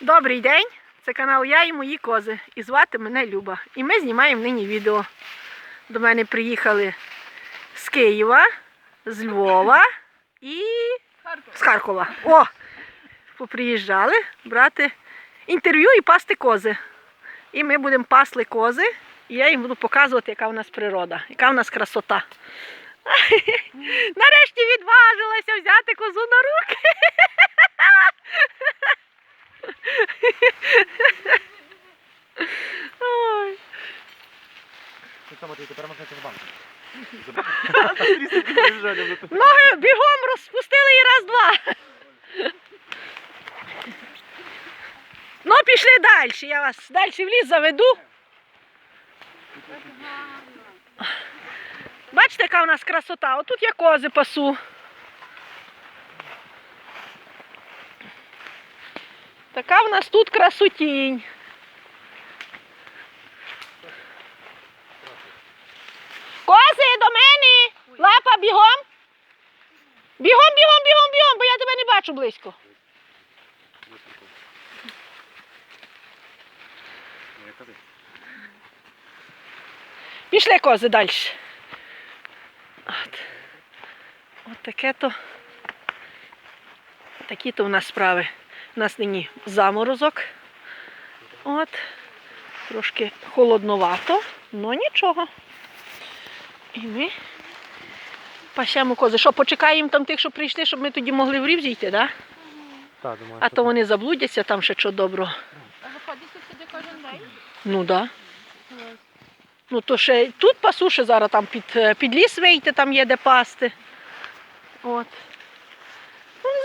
Добрий день! Це канал Я і мої кози. І звати мене Люба. І ми знімаємо нині відео. До мене приїхали з Києва, з Львова і з Харкова. О! Поприїжджали брати інтерв'ю і пасти кози. І ми будемо пасли кози. І я їм буду показувати, яка у нас природа, яка у нас красота. Нарешті відважилася взяти козу на руки. Ой. Тепер можна банку. Ноги бігом розпустили і раз-два. Ну, пішли далі. Я вас далі в ліс заведу. Бачите, яка у нас красота? Отут я кози пасу. Така в нас тут красотінь. Кози до мене! Лапа бігом! Бігом, бігом, бігом, бігом, бо я тебе не бачу близько. Пішли кози далі. От. От таке то. Такі то в нас справи. У нас нині заморозок. От. Трошки холодновато, але нічого. І ми пасемо кози. Що, почекаємо там тих, що прийшли, щоб ми тоді могли в рів зійти, так? Да? Так, думаю. А то вони заблудяться там ще що добро. А виходите сюди кожен день? Ну так. Да. Ну то ще тут пасу, ще зараз там під, е, під ліс вийти, там є де пасти. От.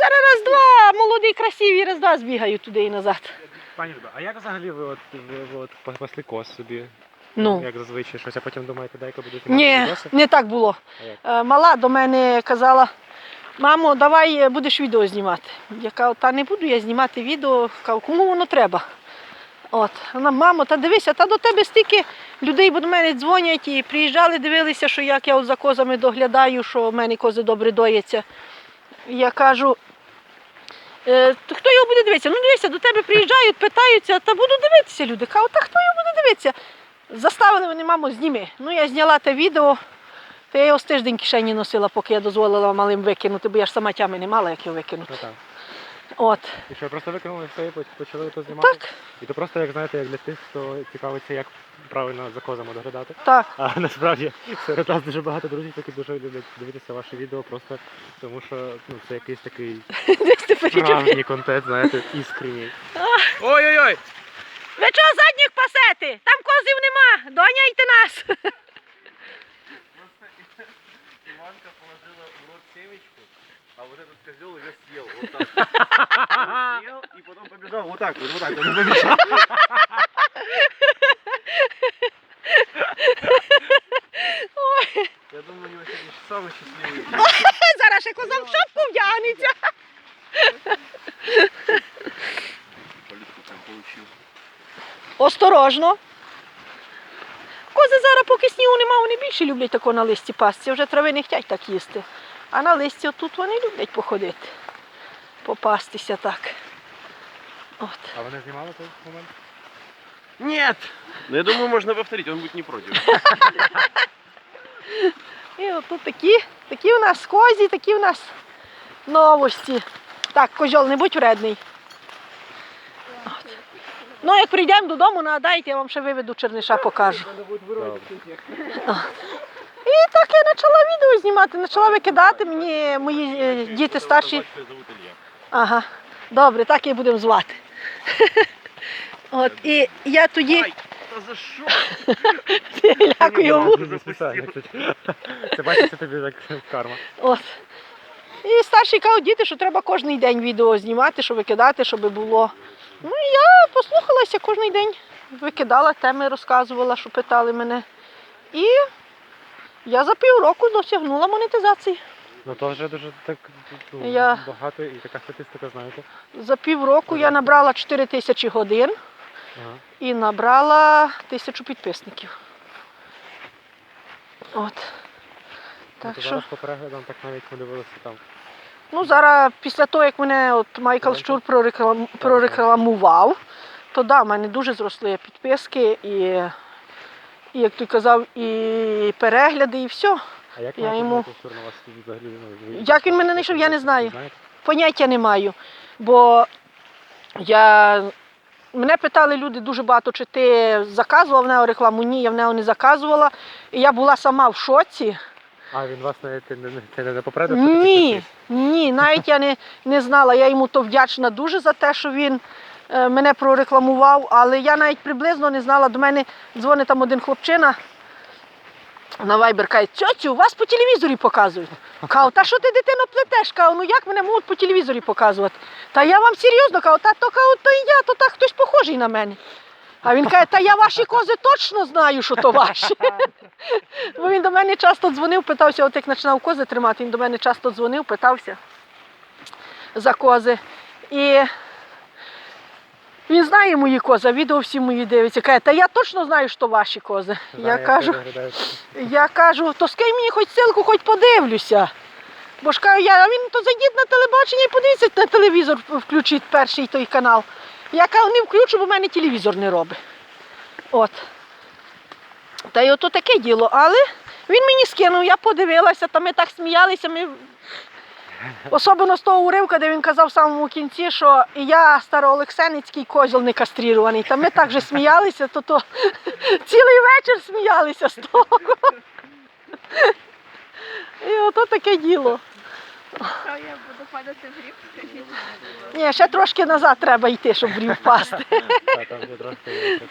Зараз раз-два, молоді, красиві, раз-два збігають туди і назад. Пані Люба, а як взагалі ви от, ви, от пасли коз собі? Ну. Як зазвичай щось, а потім думаєте, дай-ка будете Ні, відоси? не так було. Е, Мала до мене казала, мамо, давай е, будеш відео знімати. Я кажу, та не буду я знімати відео, кажу, кому воно треба. От. Вона, мамо, та дивися, та до тебе стільки людей, бо до мене дзвонять і приїжджали, дивилися, що як я от за козами доглядаю, що в мене кози добре дояться. Я кажу, «Е, то хто його буде дивитися? Ну дивися, до тебе приїжджають, питаються, та буду дивитися люди. Кажу, та хто його буде дивитися? Заставили вони, мамо, зніми. Ну, я зняла те відео, то я його з тиждень кишені носила, поки я дозволила малим викинути, бо я ж сама тями не мала, як його викинути. Ну так. От. І що, просто викинули все і почали то знімати? Так, І то просто, як знаєте, як для тих, хто цікавиться, як правильно за козами доглядати. так. А насправді серед нас дуже багато друзів, які дуже люблять дивитися ваші відео, просто тому що ну, це якийсь такий Десь ти почув. справжній контент, знаєте, іскренній. Ой-ой-ой! Ви чого задніх пасете? Там козів нема. Доняйте нас. Иванка положила в рот семечку, а вот этот козел ее съел. Вот так. Он съел и потом побежал вот так вот, вот так вот. Я думаю, у него сегодня самый счастливый. Зараз ще коза в шапку вдягнеться. Политку прям получил. Осторожно. Кози зараз, поки снігу нема, вони більше люблять тако на листі пасти. Вже трави не хочуть так їсти. А на листі отут вони люблять походити. Попастися так. От. А вони знімали той момент? Нет! Ну я думаю, можно повторить, он будет не против. І отут такі, такі у нас козі, такі у нас новості. Так, козьол, не будь вредний. От. Ну, як прийдемо додому, нагадайте, я вам ще виведу черниша покажу. І так я почала відео знімати, почала викидати мені мої е, діти старші. Ага, добре, так і будемо звати. От, і я тоді Ай, да за что? дякую йому. Це бачите тобі як карма. От. І старший кажуть, діти, що треба кожен день відео знімати, щоб викидати, щоб було. Ну я послухалася кожен день, викидала теми, розказувала, що питали мене. І я за півроку досягнула монетизації. Ну то вже дуже так ну, Я- багато і така статистика, знаєте. За півроку я набрала 4 тисячі годин Ага. і набрала тисячу підписників. От. Ну, Так що. зараз по переглядам так навіть ми дивилися там Ну, зараз, після того, як мене от Майкл Щур прореклам... прорекламував, то да, в мене дуже зросли підписки і, і як ти казав, і перегляди, і все. А як Я Майкл йому- Майкл на вас взагалі? ну, Як він мене знайшов, я не знаю. Поняття не маю. Бо я... мене питали люди дуже багато, чи ти заказував в нього рекламу. Ні, я в нього не заказувала. І я була сама в шоці. А, він вас навіть не, не, не, не попередив? Ні, ні, навіть я не, не знала. Я йому то вдячна дуже за те, що він е, мене прорекламував, але я навіть приблизно не знала. До мене дзвонить там один хлопчина на Viber, каже, цьоцю, вас по телевізорі показують. Кажу, та що ти дитино плетеш? Кажу, ну як мене можуть по телевізорі показувати? Та я вам серйозно кажу, та то кажу, то і я, то так хтось похожий на мене. А він каже, та я ваші кози точно знаю, що то ваші. Бо він до мене часто дзвонив, питався, от як починав кози тримати, він до мене часто дзвонив, питався за кози. І він знає мої кози, а відео всі мої дивиться. Каже, та я точно знаю, що ваші кози. Я кажу, я кажу, то скинь мені хоч ссылку, хоч подивлюся. Бо ж кажу, я, а він то зайдіть на телебачення і подивіться на телевізор, включіть перший той канал. Я кажу, не включу, бо в мене телевізор не робить. От. Та й ото таке діло. Але він мені скинув, я подивилася, та ми так сміялися. Ми... Особливо з того уривка, де він казав в самому кінці, що і я староолексеницький козіл не кастрірований. Та ми так же сміялися, то, то цілий вечір сміялися з того. І ото таке діло. Я буду падати в скажіть. Ні, ще трошки назад треба йти, щоб в рів впасти.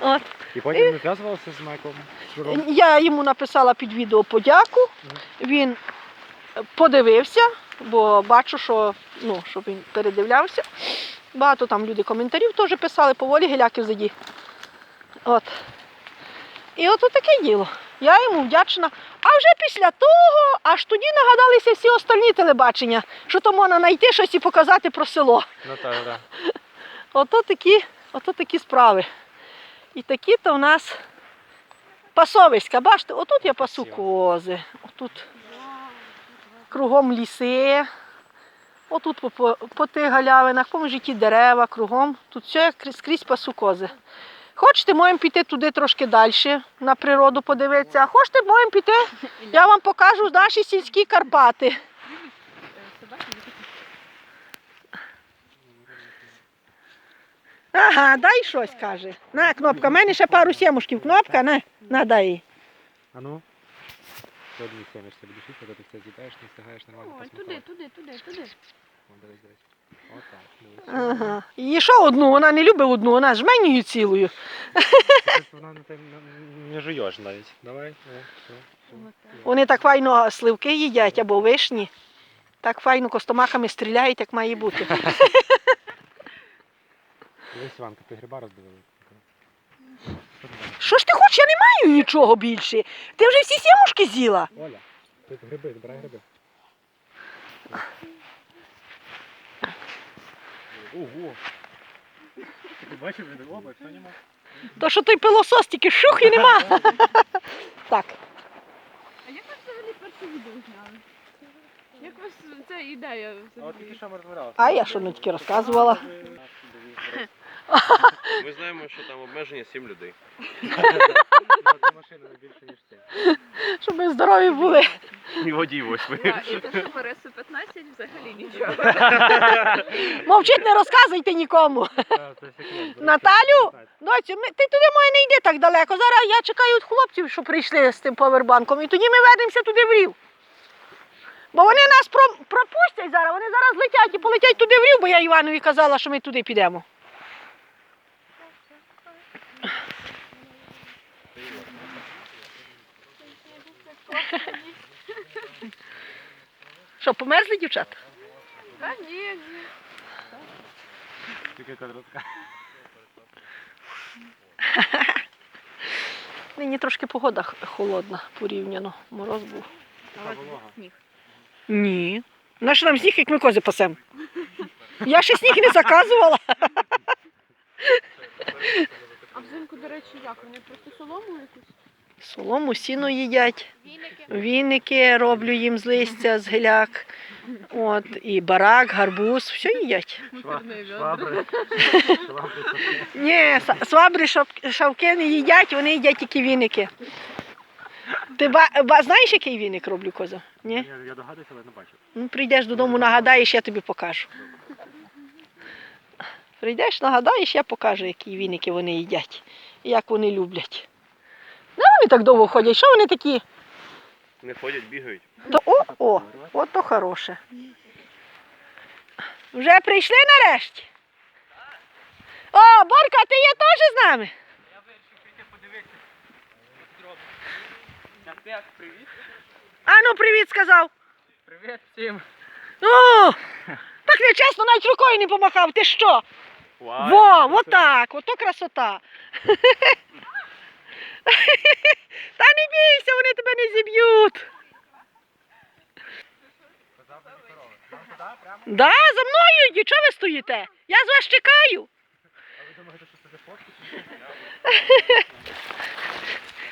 От. І потім не зв'язувалися з Майклом Щуром? Я йому написала під відео подяку. Він подивився, бо бачу, що, ну, що він передивлявся. Багато там люди коментарів теж писали, поволі геляків заді. От. І от таке діло. Я йому вдячна. А вже після того, аж тоді нагадалися всі остальні телебачення, що то можна знайти щось і показати про село. Ну так, так. Ото такі, ото такі справи. І такі то в нас пасовиська. Бачите, отут я пасу кози, отут кругом ліси, отут по, по, тих галявинах, поміж ті дерева, кругом. Тут все скрізь пасу кози. Хочете, можемо піти туди трошки далі, на природу подивитися, а хочете, можемо піти, я вам покажу наші сільські Карпати. Ага, дай щось, каже. На, кнопка, в мене ще пару сімушків. Кнопка, на, на, дай. А ну? Одні сімешся будеш їхати, ти це з'їдаєш, не встигаєш нормально Ой, туди, туди, туди, туди. О, дивись, дивись. Отак, дивись. Ага. І що одну? Вона не любить одну, вона жменює цілою. Щось Вона не, те- не, не жуєш навіть. Давай, о, все, все. Вони так файно сливки їдять або вишні. Так файно костомахами стріляють, як має бути. Дивись, Іванка, ти гриба роздивили. Що ж ти хочеш? Я не маю нічого більше. Ти вже всі сімушки з'їла. Оля, тут гриби, збирай гриби. Ого! Ти бачив, він оба, все нема. То що той пилосос тільки шух і нема. Так. А як ви взагалі перше відео зняли? Як у вас ця ідея А от взагалі? тільки що ми розмовляли. А я що не тільки розказувала. Ми знаємо, що там обмеження 7 людей. Машина не більше, ніж це. Щоб ми здорові були. І водій восьми. А, і те, що Борису 15 взагалі нічого. Мовчить, не розказуйте нікому. Наталю? Доцю, ми, ти туди моє не йди так далеко. Зараз я чекаю від хлопців, що прийшли з тим повербанком, і тоді ми ведемося туди в рів. Бо вони нас про, пропустять зараз, вони зараз летять і полетять туди в рів, бо я Іванові казала, що ми туди підемо. Що, померзли дівчата? Та ні, ні. Тільки коротка. Нині трошки погода холодна порівняно. Мороз був. А у вас волога. був сніг. Ні. На що нам сніг, як ми кози пасем? Я ще сніг не заказувала. А взимку, до речі, як? Вони просто солому якусь? Солому, сіно їдять, Віники. роблю їм з листя, з геляк. От, і барак, гарбуз, все їдять. Шва- Швабри. Швабри. Ні, свабри, шавки не їдять, вони їдять тільки віники. Ти ба, ба- знаєш, який віник роблю коза? Ні? Я, я догадуюся, але не бачу. Ну, прийдеш додому, нагадаєш, я тобі покажу. Прийдеш, нагадаєш, я покажу, які віники вони їдять, і як вони люблять. Ну, вони так довго ходять, що вони такі? Не ходять, бігають. То, о, о, от то хороше. Вже прийшли нарешті? О, Борка, ти є теж з нами? Привіт. А ну, привіт сказав. Привіт всім. Ну, так нечесно, навіть рукою не помахав. Ти що? Вау. Во, отак, ото красота. Та не бійся, вони тебе не зіб'ють. Да, за мною йдіть, чого ви стоїте? Я з вас чекаю.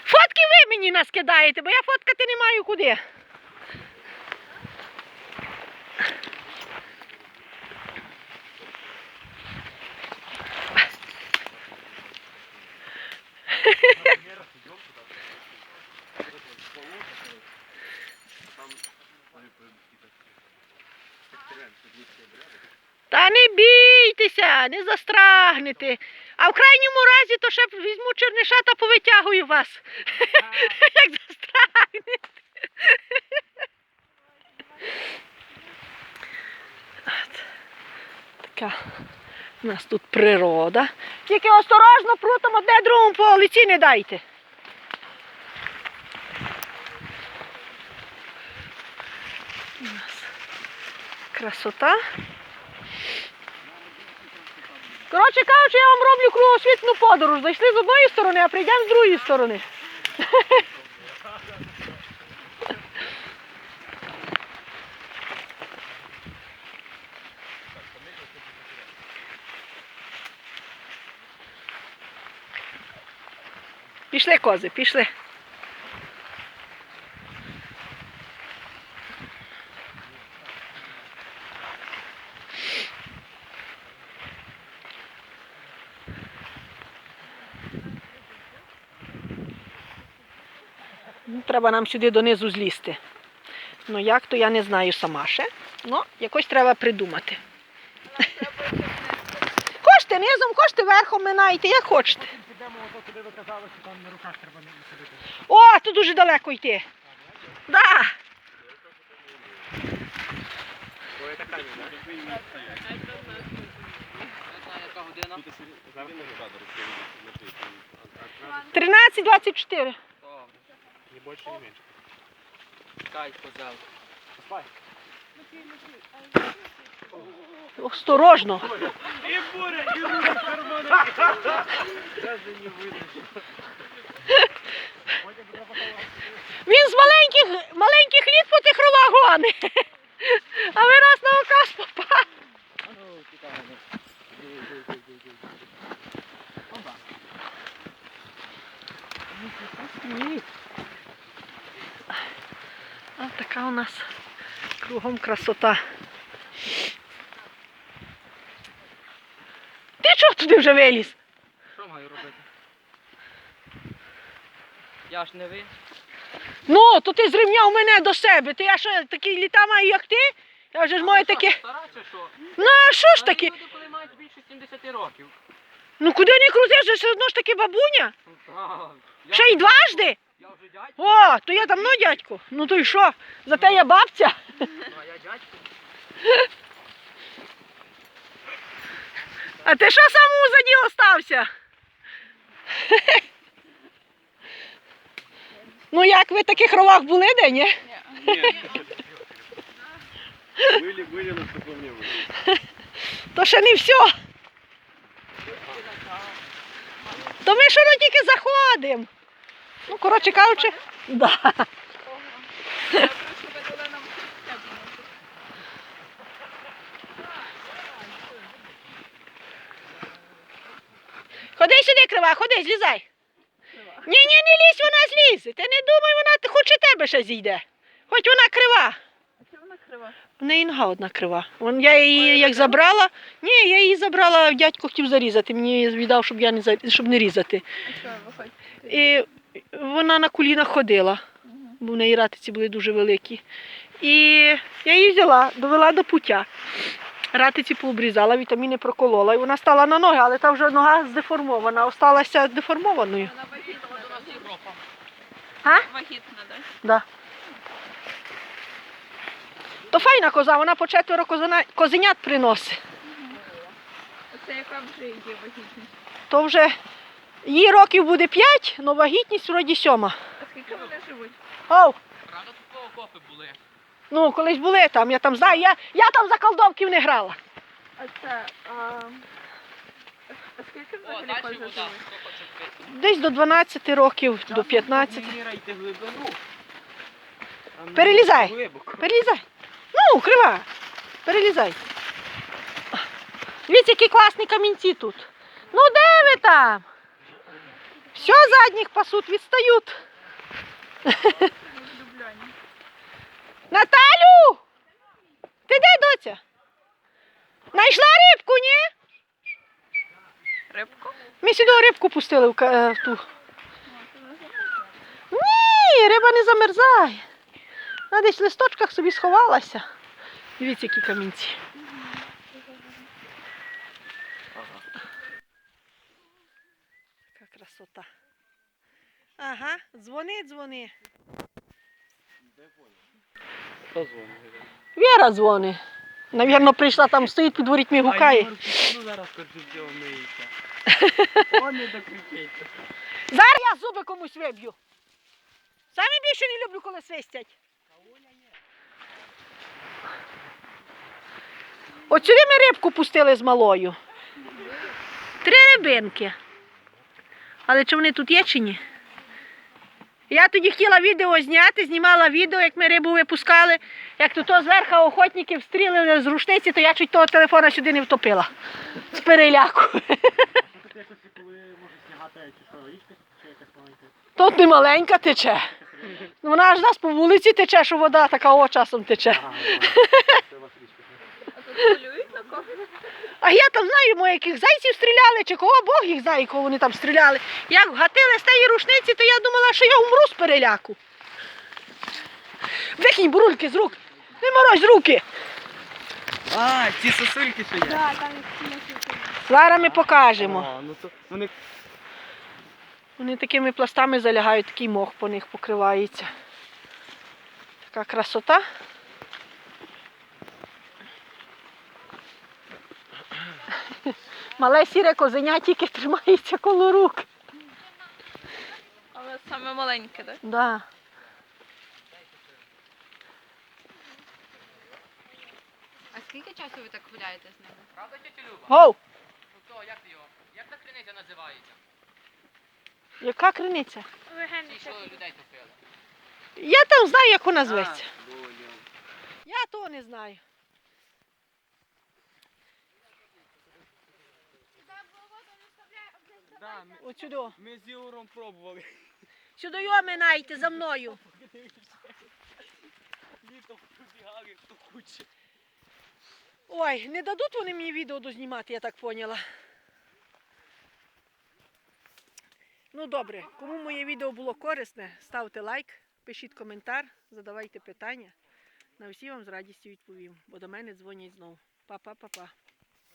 Фотки ви мені наскидаєте, бо я фоткати не маю куди. Та не бійтеся, не застрагнете. А в крайньому разі то ще візьму черниша та повитягую вас. Як застрагнете. Така у нас тут природа. Тільки осторожно прутом одне другому по лиці не дайте. У нас красота. Коротше кажучи, я вам роблю кругосвітну подорож. Зайшли з одної сторони, а прийдемо з другої сторони. Пішли кози, пішли. Ну, Треба нам сюди донизу злізти. Ну як, то я не знаю сама ще. Ну, якось треба придумати. Хочете низом, хочете верхом минайте, як хочете. О, тут дуже далеко йти. Да. Яка година? 13.24. Добре. Ні більше, ні менше. Чекай, козел. Осторожно. Він з маленьких, маленьких літ по тих ровах гони. А ви раз на оказ попав. Ні. А така у нас кругом красота. Ти чого туди вже виліз? Що маю робити? Я ж не ви. Ну, то ти зрівняв мене до себе. То я що такий літа маю, як ти? Я вже ж маю таке. Стара чи що? Ну, а що ж таке? Люди, коли мають більше 70 років. Ну куди не крутиш, все одно ж таки бабуня. Ну, так. Я- Ще й дважди. Я вже дядько, О, то я давно дядько. Ну то й що? Зате я бабця. а я дядько. А ти що сам у заді остався? Ну як ви в таких ровах були, де ні? Были, были, но в таком не были. То ще не все. То ми що ну тільки заходимо. Ну, коротше кажучи, да. Ходи сюди, крива, ходи, злізай. Ні, ні, не лізь, вона злізе. Ти не думай, вона хоче тебе ще зійде. Хоч вона крива. крива. В неї нога одна крива. Вон, я її як забрала. Ні, я її забрала, дядько хотів зарізати. Мені віддав, щоб я не щоб не різати. А що. І вона на колінах ходила, бо в неї ратиці були дуже великі. І я її взяла, довела до пуття. Ратиці пообрізала, вітаміни проколола, і вона стала на ноги, але та вже нога здеформована, осталася деформованою. Вона вагітна. А? Вагітна, так? Да. То файна коза, вона по четверо козена- козенят приносить. Оце яка вже є вагітність. То вже їй років буде 5, але вагітність вроді сьома. А скільки вони живуть? Оу, Правда, тут окопи були. ну колись були там, я там знаю, я, я там за колдовків не грала. А це, а... А скільки О, далі коза вода. живуть? Хто хоче пити? Десь до 12 років, до 15. Міряйте глибину. Там Перелізай. Глибоко. Перелізай. Ну, крива. Перелізай. Дивіться, які класні камінці тут. Ну де ви там? Все, задніх пасуть, відстають. Наталю! Ти де, доця? Найшла рибку, ні? Рибку? Ми сюди рибку пустили в, ка- е, в ту. Ні, риба не замерзає. Вона десь в листочках собі сховалася. Дивіться, які камінці. Красота. Ага, дзвони, дзвони. Хто дзвонить? Віра дзвони. Навірно, прийшла там, стоїть під ворітьми, гукає. Ну зараз корчу вмиється. О, не докричиться. Зараз я зуби комусь виб'ю. Саме більше не люблю, коли свистять. От сюди ми рибку пустили з малою. Три рибинки. Але чи вони тут є чи ні? Я тоді хотіла відео зняти, знімала відео, як ми рибу випускали. Як тут то зверху охотники встрілили з рушниці, то я чуть того телефона сюди не втопила. З переляку. Тут не маленька тече. Ну, Вона аж нас по вулиці тече, що вода така о часом тече. Ага, ладно. це у вас річка. А тут полюють? А я там знаю, мо яких зайців стріляли, чи кого Бог їх знає, кого вони там стріляли. Як вгатили з тієї рушниці, то я думала, що я умру з переляку. Викинь бурульки з рук. Не морозь руки. А, ці сосульки ще є. Так, там Зараз ми покажемо. О, ну то вони Вони такими пластами залягають, такий мох по них покривається. Така красота. Мале сіре козеня тільки тримається коло рук. Але саме маленьке, так? Да. А скільки часу ви так гуляєте з ними? Правда, тетя Люба? Гоу! Ну то, як його? Як та криниця називається? Яка криниця? Що людей топили. Я там знаю, як вона зветься. Я того не знаю. Да, ми, От сюди. ми з Євром пробували. Сюди його минайте за мною. Літом пробігали, хто хоче. Ой, не дадуть вони мені відео дознімати, я так поняла. Ну добре, кому моє відео було корисне, ставте лайк, пишіть коментар, задавайте питання. На всі вам з радістю відповім, бо до мене дзвонять знову. Па-па-па-па.